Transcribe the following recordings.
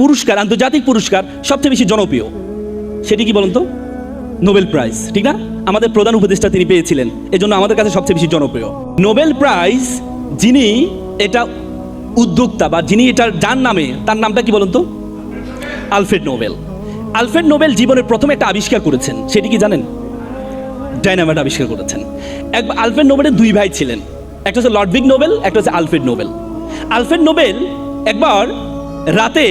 পুরস্কার, আন্তর্জাতিক পুরস্কার সবচেয়ে বেশি জনপ্রিয়। সেটি কি বলুন তো? নোবেল প্রাইজ, ঠিক না? আমাদের প্রধান উপদেষ্টা তিনি পেয়েছিলেন, এজন্য আমাদের কাছে সবচেয়ে বেশি জনপ্রিয়। নোবেল প্রাইজ যিনি এটা উদ্যোক্তা বা যিনি এটার যার নামে, তার নামটা কি বলুন তো? Alfred Nobel. আলফ্রেড নোবেল জীবনের প্রথম একটা আবিষ্কার করেছেন, সেটি কি জানেন? ডাইনামাইট আবিষ্কার করেছেন। একবার আলফ্রেড নোবেলের দুই ভাই ছিলেন, একটা হচ্ছে লডভিক নোবেল, একটা হচ্ছে আলফ্রেড নোবেল। আলফ্রেড নোবেল একবার রাতে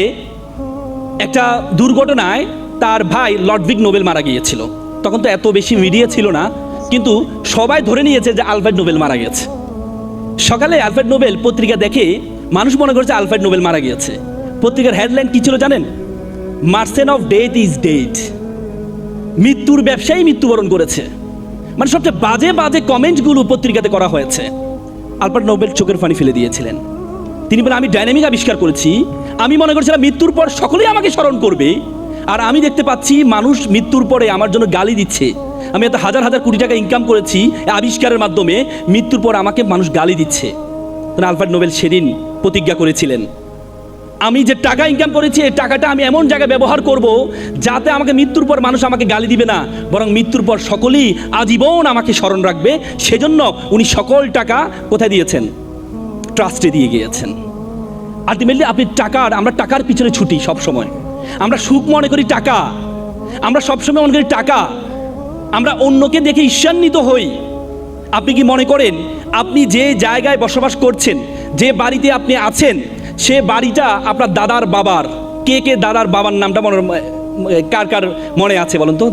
একটা দুর্ঘটনায় তার ভাই লডভিক নোবেল মারা গিয়েছিল। তখন তো এত বেশি মিডিয়া ছিল না, কিন্তু সবাই ধরে নিয়েছে যে আলফ্রেড নোবেল মারা গেছে। সকালে আলফ্রেড নোবেল পত্রিকা দেখে মানুষ মনে করছে আলফ্রেড নোবেল মারা গিয়েছে। পত্রিকার হেডলাইন কি ছিল জানেন? Merchant of death is dead মৃত্যুর ব্যবসায়ী মৃত্যুবরণ করেছে। মানে সবচেয়ে বাজে বাজে কমেন্টগুলো পত্রিকাতে করা হয়েছে। আলবার্ট নোবেল চোখের পানি ফেলে দিয়েছিলেন। তিনি বলেন, আমি ডাইনামিক আবিষ্কার করেছি আমি মনে করছিলাম মৃত্যুর পর সকলেই আমাকে স্মরণ করবে। আর আমি দেখতে পাচ্ছি মানুষ মৃত্যুর পরে আমার জন্য গালি দিচ্ছে। আমি এত হাজার হাজার কোটি টাকা ইনকাম করেছি আবিষ্কারের মাধ্যমে, মৃত্যুর পর আমাকে মানুষ গালি দিচ্ছে। আলফার্ড নোবেল সেদিন প্রতিজ্ঞা করেছিলেন, আমি যে টাকা ইনকাম করেছি, এই টাকাটা আমি এমন জায়গায় ব্যবহার করব যাতে আমাকে মৃত্যুর পর মানুষ আমাকে গালি দিবে না, বরং মৃত্যুর পর সকলেই আজীবন আমাকে স্মরণ রাখবে। সেজন্য উনি সকল টাকা কোথায় দিয়েছেন? ট্রাস্টে দিয়ে গিয়েছেন। আলটিমেটলি আপনি টাকার আমরা টাকার পিছনে ছুটি সব সময় আমরা সুখ মনে করি টাকা। আমরা সবসময় মনে করি টাকা। আমরা অন্যকে দেখে ঈর্ষান্বিত হই। আপনি কি মনে করেন, আপনি যে জায়গায় বসবাস করছেন, যে বাড়িতে আপনি আছেন, সে বাড়িটা আপনার দাদার বাবার? কে কে দাদার বাবার নামটা মনে কার কার মনে আছে বলুন তো?